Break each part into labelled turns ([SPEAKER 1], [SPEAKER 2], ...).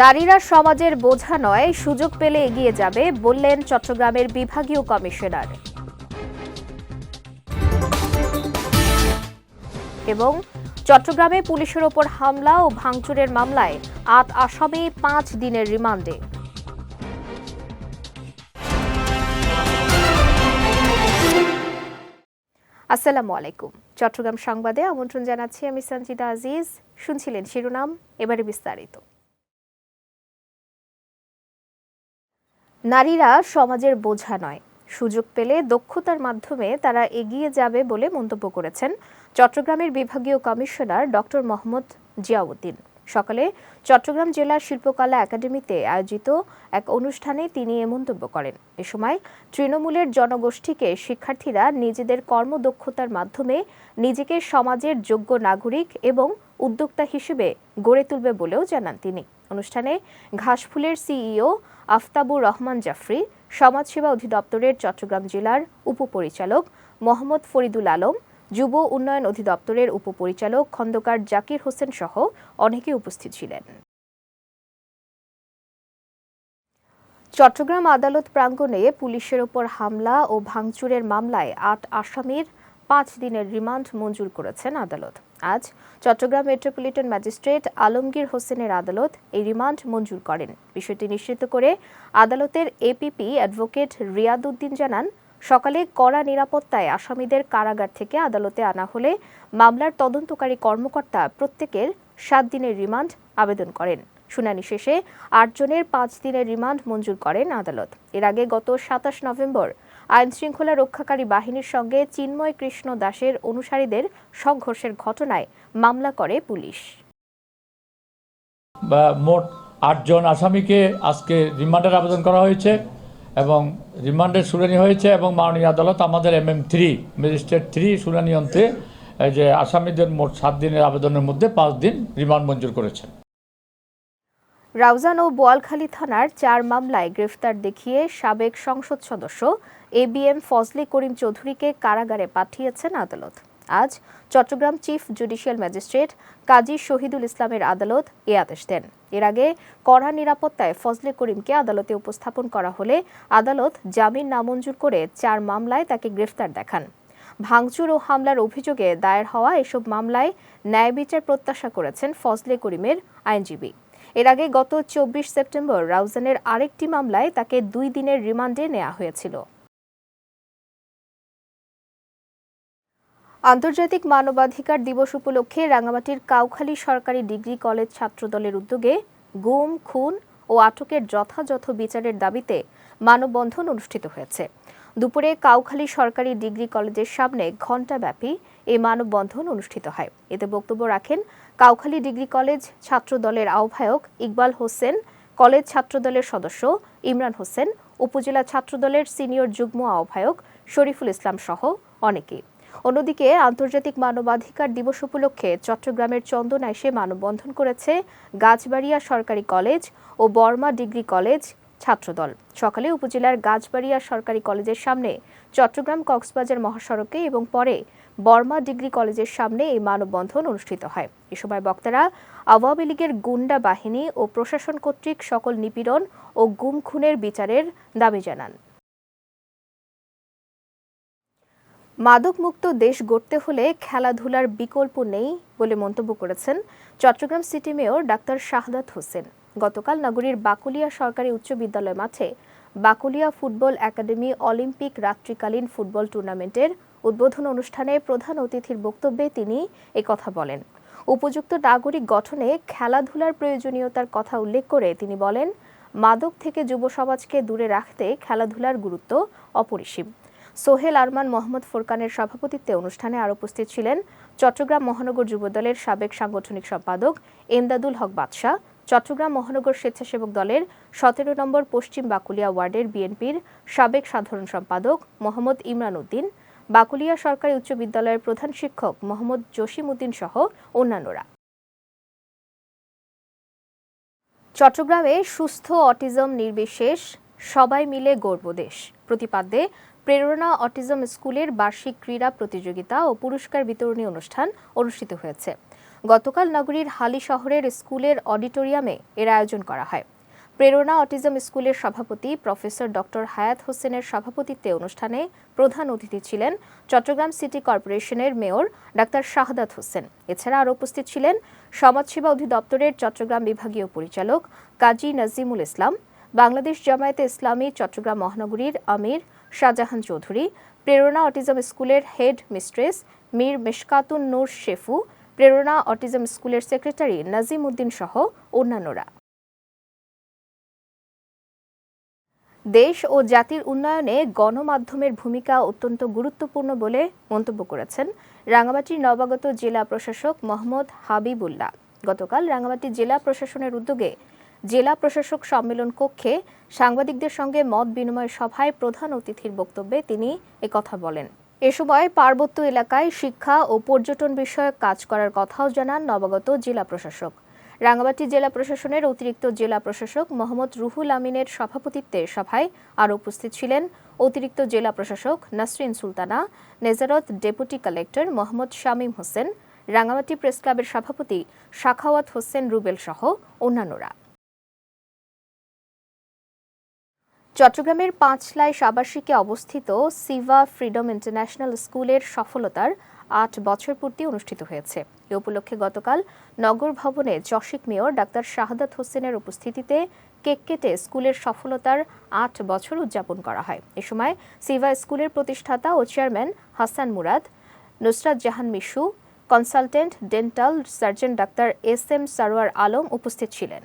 [SPEAKER 1] নারীরা সমাজের বোঝা নয়, সুযোগ পেলে এগিয়ে যাবে, বললেন চট্টগ্রামের বিভাগীয় কমিশনার। এবং চট্টগ্রামে পুলিশের ওপর হামলা ও ভাঙচুরের মামলায় আট আসামি পাঁচ দিনের রিমান্ডে। আসসালামু আলাইকুম। চট্টগ্রাম সংবাদে আমন্ত্রণ জানাচ্ছি আমি সঞ্জিতা আজিজ। শুনছিলেন শিরোনাম, এবারে বিস্তারিত। নারীরা সমাজের বোঝা নয়। সুযোগ পেলে দক্ষতার মাধ্যমে তারা এগিয়ে যাবে বলে মন্তব্য করেছেন চট্টগ্রামের বিভাগীয় কমিশনার ডক্টর মোহাম্মদ জিয়াউদ্দিন। সকালে চট্টগ্রাম জেলার শিল্পকলা একাডেমিতে আয়োজিত এক অনুষ্ঠানে তিনি এ মন্তব্য করেন। এ সময় তৃণমূলের জনগোষ্ঠীকে শিক্ষার্থীরা নিজেদের কর্মদক্ষতার মাধ্যমে নিজেকে সমাজের যোগ্য নাগরিক এবং উদ্যোক্তা হিসেবে গড়ে তুলবে বলেও জানান তিনি। অনুষ্ঠানে ঘাসফুলের সিইও আফতাবুর রহমান জাফরি, সমাজসেবা অধিদপ্তরের চট্টগ্রাম জেলার উপপরিচালক মোহাম্মদ ফরিদুল আলম, যুব উন্নয়ন অধিদপ্তরের উপপরিচালক খন্দকার জাকির হোসেন সহ অনেকে উপস্থিত ছিলেন। চট্টগ্রাম আদালত প্রাঙ্গণে পুলিশের ওপর হামলা ও ভাঙচুরের মামলায় আট আসামির পাঁচ দিনের রিমান্ড মঞ্জুর করেছেন আদালত। আজ চট্টগ্রাম মেট্রোপলিটন ম্যাজিস্ট্রেট আলমগীর হোসেনের আদালত এই রিমান্ড মঞ্জুর করেন। বিষয়টি নিশ্চিত করে আদালতের এপিপি অ্যাডভোকেট রিয়াদউদ্দিন জানান, সকালে কড়া নিরাপত্তায় আসামিদের কারাগার থেকে আদালতে আনা হলে মামলার তদন্তকারী কর্মকর্তা প্রত্যেকের সাত দিনের রিমান্ড আবেদন করেন। শুনানি শেষে আটজনের পাঁচ দিনের রিমান্ড মঞ্জুর করেন আদালত। এর আগে গত সাতাশ নভেম্বর আইন শৃঙ্খলা রক্ষাকারী বাহিনীর সঙ্গে চিন্ময় কৃষ্ণ দাসের অনুসারীদের সংঘর্ষের ঘটনায় মামলা করে পুলিশ।
[SPEAKER 2] বা মোট আটজন আসামিকে আজকে রিমান্ডের আবেদন করা হয়েছে এবং রিমান্ডের শুনানি হয়েছে এবং মাননীয় আদালত আমাদের M M three magistrate three শুনানি অন্তে যে আসামিদের মোট সাত দিনের আবেদনের মধ্যে পাঁচ দিন রিমান্ড মঞ্জুর করেছেন।
[SPEAKER 1] রাউজান ও বোয়ালখালী থানার চার মামলায় গ্রেফতার দেখিয়ে সাবেক সংসদ সদস্য A B M Fazle Karim চৌধুরীকে কারাগারে পাঠিয়েছেন আদালত। আজ Chittagong chief judicial magistrate Kazi Shahidul ইসলামের আদালত এ আদেশ দেন। এর আগে কড়া নিরাপত্তায় ফজলে করিমকে আদালতে উপস্থাপন করা হলে আদালত জামিন নামঞ্জুর করে চার মামলায় তাকে গ্রেফতার দেখান। ভাঙচুর ও হামলার অভিযোগে দায়ের হওয়া এসব মামলায় ন্যায় বিচার প্রত্যাশা করেছেন ফজলে করিমের আইনজীবী। এর আগে গত চব্বিশ সেপ্টেম্বর রাউজানের আরেকটি মামলায় তাকে দুই দিনের রিমান্ডে নেওয়া হয়েছিল। আন্তর্জাতিক মানবাধিকার দিবস উপলক্ষে রাঙামাটির কাউখালী সরকারি ডিগ্রি কলেজ ছাত্রদলের উদ্যোগে গুম, খুন ও আটকের যথাযথ বিচারের দাবিতে মানববন্ধন অনুষ্ঠিত হয়েছে। দুপুরে কাউখালী সরকারি ডিগ্রি কলেজের সামনে ঘণ্টাব্যাপী এই মানববন্ধন অনুষ্ঠিত হয়। এতে বক্তব্য রাখেন কাউখালী ডিগ্রি কলেজ ছাত্রদলের আহ্বায়ক ইকবাল হোসেন, কলেজ ছাত্রদলের সদস্য ইমরান হোসেন, উপজেলা ছাত্রদলের সিনিয়র যুগ্ম আহ্বায়ক শরীফুল ইসলাম সহ অনেকে। অন্যদিকে আন্তর্জাতিক মানবাধিকার দিবস উপলক্ষে চট্টগ্রামের চন্দনা এসে মানববন্ধন করেছে গাছবাড়িয়া সরকারি কলেজ ও বর্মা ডিগ্রি কলেজ ছাত্রদল। সকালে উপজেলার গাছবাড়িয়া সরকারি কলেজের সামনে চট্টগ্রাম কক্সবাজার মহাসড়কে এবং পরে বর্মা ডিগ্রি কলেজের সামনে এই মানববন্ধন অনুষ্ঠিত হয়। এ সময় বক্তারা আওয়ামী লীগের গুন্ডা বাহিনী ও প্রশাসন কর্তৃক সকল নিপীড়ন ও গুম খুনের বিচারের দাবি জানান। মাদকমুক্ত দেশ গড়তে হলে খেলাধুলার বিকল্প নেই বলে মন্তব্য করেছেন Chittagong city mayor doctor Shahadat Hossain. গতকাল নগরীর বাকুলিয়া সরকারি উচ্চ বিদ্যালয় মাঠে বাকুলিয়া ফুটবল একাডেমি অলিম্পিক রাত্রিকালীন ফুটবল টুর্নামেন্টের উদ্বোধন অনুষ্ঠানে প্রধান অতিথির বক্তব্যে তিনি কথা বলেন। উপযুক্ত নাগরিক গঠনে খেলাধুলার প্রয়োজনীয়তার কথা উল্লেখ করে তিনি বলেন, মাদক থেকে যুব সমাজকে দূরে রাখতে খেলাধুলার গুরুত্ব অপরিসীম। সোহেল আরমান, মোহাম্মদ ফোরকানের সভাপতিত্বে অনুষ্ঠানে আরও উপস্থিত ছিলেন চট্টগ্রাম মহানগর যুবদলের সাবেক সাংগঠনিক সম্পাদক এমদাদুল হক বাদশাহ চট্টগ্রাম মহানগর স্বেচ্ছাসেবক দলের সতেরো নম্বর পশ্চিম বাকুলিয়া ওয়ার্ডের বিএনপির সাবেক সাধারণ সম্পাদক মোহাম্মদ ইমরান উদ্দিন, বাকুলিয়া সরকারি উচ্চ বিদ্যালয়ের প্রধান শিক্ষক মোহাম্মদ জসিম উদ্দিন সহ অন্যান্যরা। চট্টগ্রামে সুস্থ অটিজম নির্বিশেষ, সবাই মিলে গর্ব দেশ। প্রতিপাদ্যে, প্রেরণা অটিজম স্কুলের বার্ষিক ক্রীড়া প্রতিযোগিতা ও পুরস্কার বিতরণী অনুষ্ঠান অনুষ্ঠিত হয়েছে। গতকাল নগরীর হালি শহরের স্কুলের অডিটোরিয়ামে এর আয়োজন করা হয়। প্রেরণা অটিজম স্কুলের সভাপতি প্রফেসর ডক্টর হায়াত হোসেনের সভাপতিত্বে অনুষ্ঠানে প্রধান অতিথি ছিলেন চট্টগ্রাম সিটি কর্পোরেশনের মেয়র ডাক্তার শাহাদাত হোসেন। এছাড়া আরও উপস্থিত ছিলেন সমাজসেবা অধিদপ্তরের চট্টগ্রাম বিভাগীয় পরিচালক কাজী নাজিমুল ইসলাম, বাংলাদেশ জামায়াতে ইসলামী চট্টগ্রাম মহানগরীর আমির শাহজাহান চৌধুরী, প্রেরণা অটিজম স্কুলের head mistress Mir Meshkatun Noor Shefu Prerona autism স্কুলের সেক্রেটারি নাজিম উদ্দিন সহ অন্যান্যরা। দেশ ও জাতির উন্নয়নে গণমাধ্যমের ভূমিকা অত্যন্ত গুরুত্বপূর্ণ বলে মন্তব্য করেছেন রাঙামাটির নবাগত জেলা প্রশাসক মোহাম্মদ হাবিবুল্লাহ। গতকাল রাঙামাটি জেলা প্রশাসনের উদ্যোগে জেলা প্রশাসক সম্মেলন কক্ষে সাংবাদিকদের সঙ্গে মত বিনিময় সভায় প্রধান অতিথির বক্তব্যে তিনি একথা বলেন। এ সময় পার্বত্য এলাকায় শিক্ষা ও পর্যটন বিষয়ক কাজ করার কথাও জানান নবাগত জেলা প্রশাসক। রাঙ্গামাটি জেলা প্রশাসনের অতিরিক্ত জেলা প্রশাসক মোহাম্মদ রুহুল আমিনের সভাপতিত্বে সভায় আরও উপস্থিত ছিলেন অতিরিক্ত জেলা প্রশাসক Nasrin Sultana, নেজারত deputy collector Mohammad Shamim Hossain, Rangamati press ক্লাবের সভাপতি শাখাওয়াত হোসেন রুবেল সহ অন্যান্যরা। চট্টগ্রামের পাঁচলাইশ আবাসিকে অবস্থিত সিভা ফ্রিডম ইন্টারন্যাশনাল স্কুলের সফলতার আট বছর পূর্তি অনুষ্ঠিত হয়েছে। এ উপলক্ষে গতকাল নগর ভবনে চসিক মেয়র ডাক্তার শাহাদাত হোসেনের উপস্থিতিতে কেক কেটে স্কুলের সফলতার আট বছর উদযাপন করা হয়। এ সময় সিভা স্কুলের প্রতিষ্ঠাতা ও chairman Hasan Murad, Nusrat Jahan Mishu, consultant dental surgeon doctor S M Sarwar Alam উপস্থিত ছিলেন।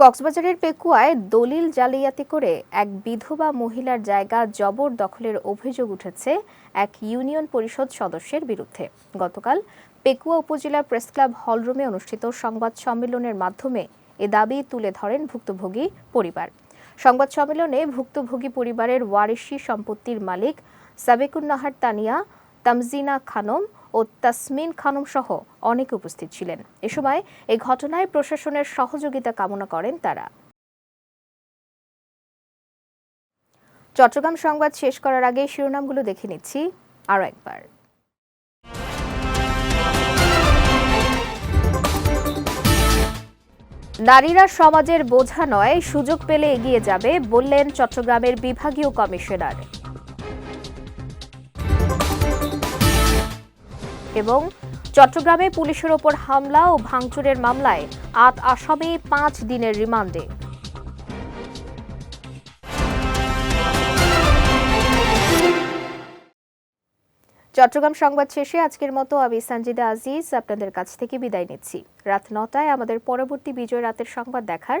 [SPEAKER 1] কক্সবাজারের পেকুয়ায় দলিল জালিয়াতি করে এক বিধবা মহিলার জায়গা জবর দখলের অভিযোগ উঠেছে এক ইউনিয়ন পরিষদ সদস্যের বিরুদ্ধে। গতকাল পেকুয়া উপজেলা প্রেস ক্লাব হলরুমে অনুষ্ঠিত সংবাদ সম্মেলনের মাধ্যমে এ দাবি তুলে ধরেন ভুক্তভোগী পরিবার। সংবাদ সম্মেলনে ভুক্তভোগী পরিবারের ওয়ারিশি সম্পত্তির মালিক সাবেকুন্নাহার তানিয়া তামজিনা খানম ও তাসমিন খানম সহ অনেকে উপস্থিত ছিলেন। এ সময় এই ঘটনায় প্রশাসনের সহযোগিতা কামনা করেন তারা। চট্টগ্রাম সংবাদ শেষ করার আগে শিরোনামগুলো দেখে নিচ্ছি আরও একবার। নারীরা সমাজের বোঝা নয়, সুযোগ পেলে এগিয়ে যাবে, বললেন চট্টগ্রামের বিভাগীয় কমিশনার। এবং চট্টগ্রামে পুলিশের ওপর হামলা ও ভাঙচুরের মামলায় আট আসামি পাঁচ দিনের রিমান্ডে। চট্টগ্রাম সংবাদ শেষে আজকের মতো। আমি সঞ্জিদা আজিজ, আপনাদের কাছ থেকে বিদায় নিচ্ছি। রাত নটায় আমাদের পরবর্তী বিজয় রাতের সংবাদ দেখার